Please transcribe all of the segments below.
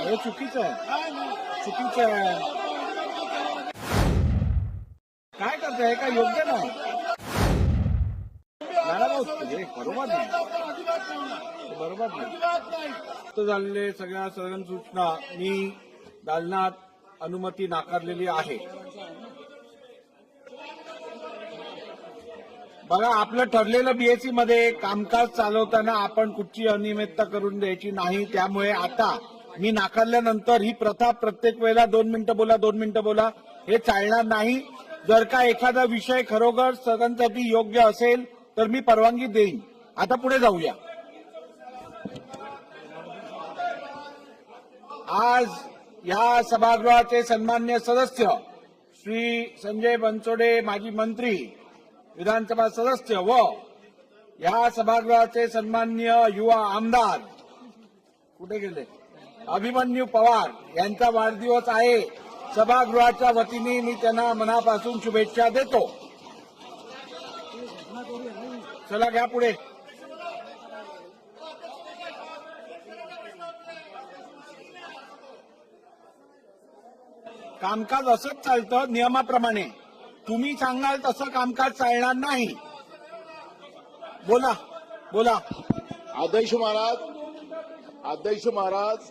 हे चुकीचं आहे. चुकीचं आहे. काय करताय? हे काय योग्य नाही. हे बरोबर नाही. बरोबर नाही. झालेले सगळ्या सदन सूचना मी दालनात अनुमती नाकारलेली आहे. बघा आपलं ठरलेलं बीएससी मध्ये कामकाज चालवताना आपण कुठची अनियमितता करून द्यायची नाही त्यामुळे आता मी नाकारल्यानंतर ही प्रथा प्रत्येक वेळेला दोन मिनिटं बोला दोन मिनिटं बोला हे चालणार नाही. जर का एखादा विषय खरोखर सगळ्यांसाठी योग्य असेल तर मी परवानगी देईन. आता पुढे जाऊया. आज या सभागृहाचे सन्मान्य सदस्य श्री संजय बनसोडे माजी मंत्री विधानसभा सदस्य व या सभागृहाचे सन्मान्य युवा आमदार कुठे गेले? अभिमन्यू पवार यांचा वाढदिवस आहे. सभागृहाच्या वतीने मी त्यांना मनापासून शुभेच्छा देतो. चला घ्या पुढे. कामकाज असंच चालतं नियमाप्रमाणे. तुम्ही सांगाल तसं कामकाज चालणार नाही. बोला बोला. आदर्श महाराज आदर्श महाराज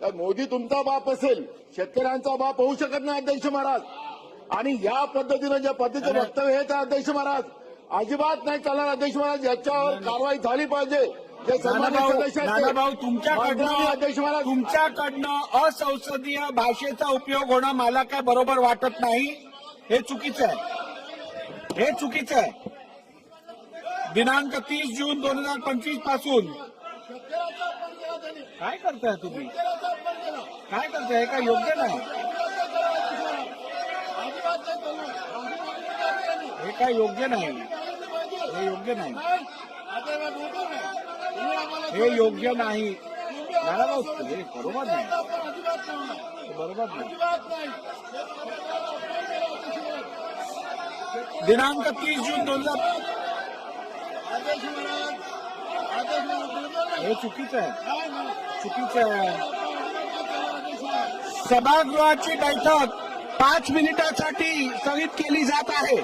काय मोदी तुमचा बाप असेल शेतकऱ्यांचा बाप होऊ शकत नाही अध्यक्ष महाराज. आणि या पद्धतीनं ज्या पद्धतीचं वक्तव्य हे त्या अध्यक्ष महाराज अजिबात नाही चालणार. अध्यक्ष महाराज याच्यावर कारवाई झाली पाहिजे. जे तुमच्याकडनं अध्यक्ष महाराज. तुमच्याकडनं असंसदीय भाषेचा उपयोग होणं मला काय बरोबर वाटत नाही हे चुकीचं आहे. हे चुकीचं आहे. दिनांक तीस जून दोन हजार पंचवीसपासून काय करताय तुम्ही? काय करताय? हे काय योग्य नाही? हे काय योग्य नाही. हे योग्य नाही. हे योग्य नाही. नानाभाऊ हे बरोबर नाही. बरोबर नाही. दिनांक तीस जून दोन हजार हे चुकीचं आहे. चुकीचं आहे. सभागृहाची बैठक पाच मिनिटासाठी स्थगित केली जात आहे.